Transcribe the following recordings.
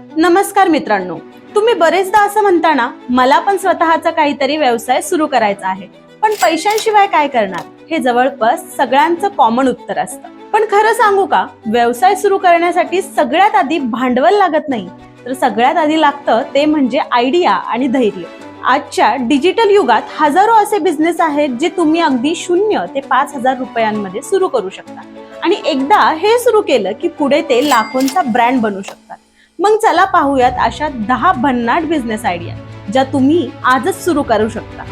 नमस्कार मित्रांनो तुम्ही बरेचदा असं म्हणताना मला पण स्वतःचा काहीतरी व्यवसाय सुरू करायचा आहे. पण पैशांशिवाय काय करणार? हे जवळपास सगळ्यांचं कॉमन उत्तर असतं. पण खरं सांगू का व्यवसाय सुरू करण्यासाठी सगळ्यात आधी भांडवल लागत नाही. तर सगळ्यात आधी लागतं ते म्हणजे आयडिया आणि धैर्य. आजच्या डिजिटल युगात हजारो असे बिझनेस आहेत जे तुम्ही अगदी शून्य ते पाच हजार रुपयांमध्ये सुरू करू शकता. आणि एकदा हे सुरू केलं की पुढे ते लाखोंचा ब्रँड बनू शकतात. मग चला पाहूयात अशा दहा भन्नाट बिझनेस आयडिया ज्या तुम्ही आजच सुरू करू शकता.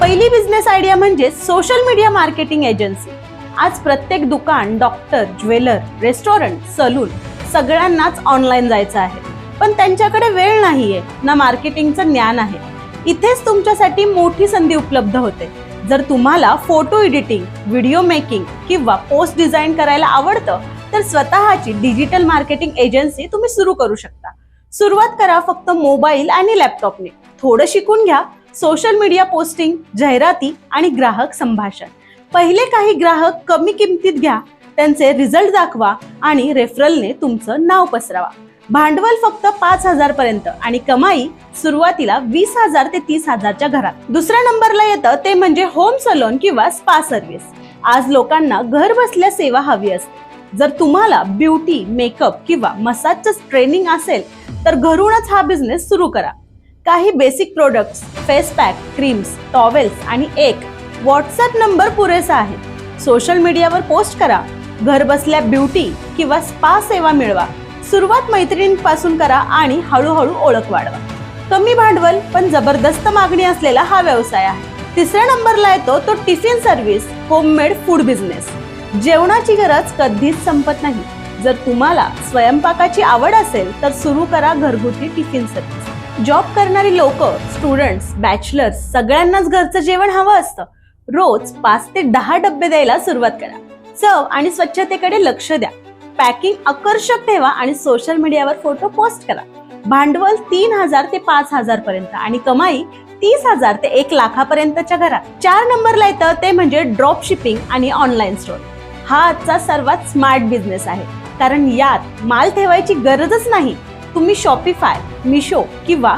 पहिली बिझनेस आयडिया म्हणजे सोशल मीडिया मार्केटिंग एजन्सी आज प्रत्येक दुकान डॉक्टर ज्वेलर रेस्टॉरंट सलून सगळ्यांनाच ऑनलाईन जायचं आहे. पण त्यांच्याकडे वेळ नाहीये ना मार्केटिंगचं ज्ञान आहे. इथेच तुमच्यासाठी मोठी संधी उपलब्ध होते. जर तुम्हाला फोटो एडिटिंग व्हिडिओ मेकिंग किंवा पोस्ट डिझाईन करायला आवडतं तर स्वतःची डिजिटल मार्केटिंग एजन्सी तुम्ही सुरू करू शकता. सुरुवात करा फक्त मोबाईल आणि लॅपटॉपने. थोडं शिकून घ्या. सोशल मीडिया पोस्टिंग जाहिराती आणि ग्राहक संभाषण. पहिले काही ग्राहक कमी किमतीत घ्या त्यांचे रिझल्ट दाखवा आणि रेफरलने तुमचं नाव पसरावा. भांडवल फक्त पाच हजार पर्यंत आणि कमाई सुरुवातीला वीस हजार ते तीस हजारच्या घरात. दुसऱ्या नंबरला येतं ते म्हणजे होम सलोन किंवा स्पा सर्व्हिस. आज लोकांना घर बसल्या सेवा हवी असते. जर तुम्हाला ब्युटी मेकअप किंवा मसाजचं ट्रेनिंग असेल तर घरूनच हा बिझनेस सुरू करा. काही basic products face pack creams towels आणि एक व्हॉट्सअप नंबर पुरेसा आहे. सोशल मीडियावर पोस्ट करा. घर बसल्या ब्युटी किंवा स्पा सेवा मिळवा. सुरुवात मैत्रिणींपासून करा आणि हळूहळू ओळख वाढवा. कमी भांडवल पण जबरदस्त मागणी असलेला हा व्यवसाय आहे. तिसऱ्या नंबरला येतो तो tiffin service homemade food business जेवणाची गरज कधीच संपत नाही. जर तुम्हाला स्वयंपाकाची आवड असेल तर सुरू करा घरगुती टिफिन सर्व्हिस जॉब करणारी लोक स्टुडंट्स बॅचलर्स सगळ्यांनाच घरचं जेवण हवं असतं. रोज पाच ते दहा डब्बे द्यायला सुरुवात करा. चव आणि स्वच्छतेकडे लक्ष द्या. पॅकिंग आकर्षक ठेवा आणि सोशल मीडियावर फोटो पोस्ट करा. भांडवल तीन हजार ते पाच हजार पर्यंत आणि कमाई तीस हजार ते एक लाखापर्यंतच्या घरात. चार नंबरला येतं ते म्हणजे ड्रॉप शिपिंग आणि ऑनलाईन स्टोर हा आजचा सर्वात स्मार्ट बिझनेस आहे. कारण यात माल ठेवायची गरजच नाही. तुम्ही शॉपिफाय मिशो किंवा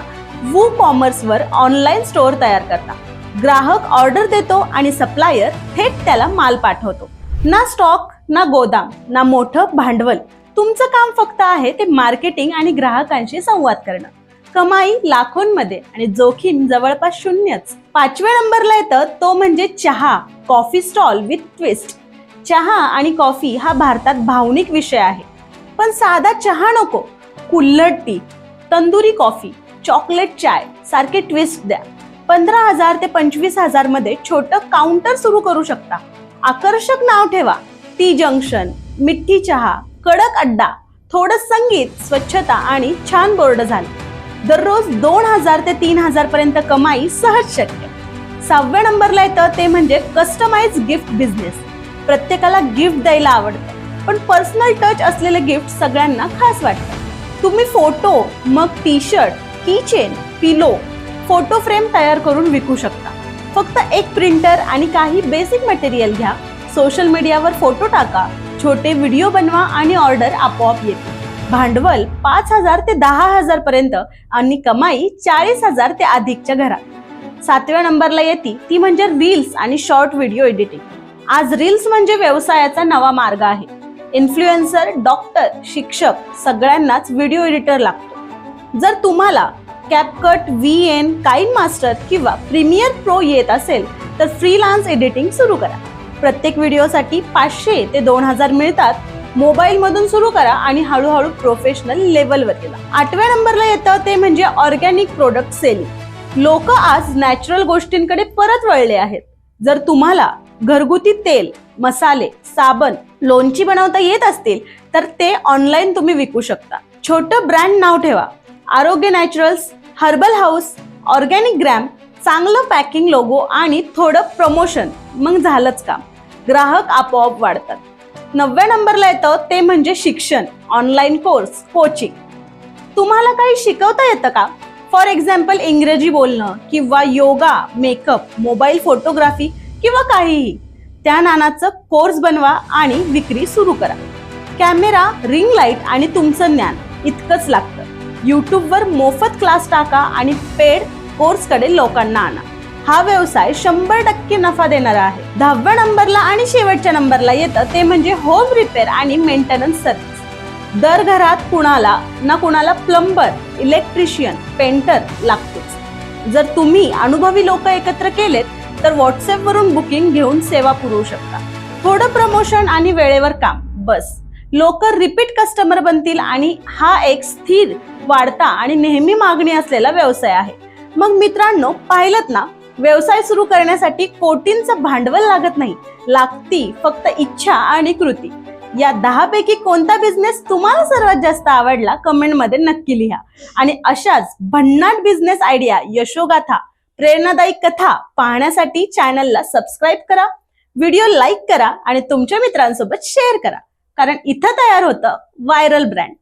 वू कॉमर्सवर ऑनलाईन स्टोअर तयार करता. ग्राहक ऑर्डर देतो आणि सप्लायर थेट त्याला माल पाठवतो. ना स्टॉक ना गोदाम ना मोठं भांडवल. तुमचं काम फक्त आहे ते मार्केटिंग आणि ग्राहकांशी संवाद करणं. कमाई लाखोंमध्ये आणि जोखीम जवळपास शून्यच. पाचव्या नंबरला येतं तो म्हणजे चहा कॉफी स्टॉल विथ ट्विस्ट चहा आणि कॉफी हा भारतात भावनिक विषय आहे. पण साधा चहा नको. Kulhad tea tandoori coffee chocolate चाय सारखे ट्विस्ट द्या. पंधरा हजार ते पंचवीस हजारमध्ये छोटं काउंटर सुरू करू शकता. आकर्षक नाव ठेवा. टी जंक्शन मिठी चहा कडक अड्डा थोडं संगीत स्वच्छता आणि छान बोर्ड झालं. दररोज दोन हजार ते तीन हजार पर्यंत कमाई सहज शक्य. सहाव्या नंबरला येतं ते म्हणजे कस्टमाइज गिफ्ट बिझनेस प्रत्येकाला गिफ्ट द्यायला आवडतं. पण पर्सनल टच असलेले गिफ्ट सगळ्यांना खास वाटतं. तुम्ही photo mug T shirt key chain pillow photo frame तयार करून विकू शकता. फक्त एक प्रिंटर आणि काही बेसिक मटेरियल घ्या. सोशल मीडियावर फोटो टाका छोटे व्हिडिओ बनवा आणि ऑर्डर आपोआप येते. भांडवल पाच हजार ते दहा हजार पर्यंत आणि कमाई चाळीस हजार ते अधिकच्या घरात. सातव्या नंबरला येते ती म्हणजे रील्स आणि शॉर्ट व्हिडिओ एडिटिंग आज रील्स म्हणजे व्यवसायाचा नवा मार्ग आहे. इन्फ्लुएन्सर डॉक्टर शिक्षक सगळ्यांनाच व्हिडिओ एडिटर लागतो. जर तुम्हाला CapCut V N KineMaster किंवा प्रीमियर प्रो येत असेल तर फ्रीलान्स एडिटिंग सुरू करा. प्रत्येक व्हिडिओसाठी पाचशे ते दोन हजार मिळतात. मोबाईलमधून सुरू करा आणि हळूहळू प्रोफेशनल लेवलवर गेला आठव्या नंबरला येतं ते म्हणजे ऑर्गॅनिक प्रोडक्ट सेलिंग लोक आज नॅचरल गोष्टींकडे परत वळले आहेत. जर तुम्हाला घरगुती तेल मसाले साबण लोणची बनवता येत असतील तर ते ऑनलाईन तुम्ही विकू शकता. छोटं ब्रँड नाव ठेवा. Arogya naturals herbal house organic gram चांगलं पॅकिंग लोगो आणि थोडं प्रमोशन मग झालंच काम. ग्राहक आपोआप वाढतात. नवव्या नंबरला येतं ते म्हणजे शिक्षण ऑनलाईन कोर्स कोचिंग तुम्हाला काही शिकवता येतं का? फॉर एक्झाम्पल इंग्रजी बोलणं किंवा योगा मेकअप मोबाईल फोटोग्राफी किंवा काहीही त्या नानाचं कोर्स बनवा आणि विक्री सुरू करा. कॅमेरा रिंग लाइट आणि तुमचं ज्ञान इतकंच लागतं. यूट्यूबवर मोफत क्लास टाका आणि पेड कोर्सकडे लोकांना आणा. हा व्यवसाय शंभर टक्के नफा देणारा आहे. दहाव्या नंबरला आणि शेवटच्या नंबरला येतं ते म्हणजे होम रिपेअर आणि मेंटेनन्स सर्व्हिस दर घरात कुणाला ना कुणाला प्लंबर इलेक्ट्रिशियन पेंटर लागतोच. जर तुम्ही अनुभवी लोक एकत्र केलेत तर व्हॉट्सअपवरून बुकिंग घेऊन सेवा पुरवू शकता. थोडं प्रमोशन आणि वेळेवर काम बस. लोक रिपीट कस्टमर बनतील आणि हा एक स्थिर वाढता आणि नेहमी मागणी असलेला व्यवसाय आहे. मग मित्रांनो पाहिलं ना? व्यवसाय सुरू करण्यासाठी कोटींचं भांडवल लागत नाही. लागती फक्त इच्छा आणि कृती. या दहा पैकी कोणता बिझनेस तुम्हाला सर्वात जास्त आवडला? कमेंटमध्ये नक्की लिहा. आणि अशाच भन्नाट बिझनेस आयडिया यशोगाथा प्रेरणादायी कथा पाहण्यासाठी चॅनलला सबस्क्राईब करा व्हिडिओ लाईक करा आणि तुमच्या मित्रांसोबत शेअर करा. कारण इथं तयार होतं व्हायरल ब्रँड.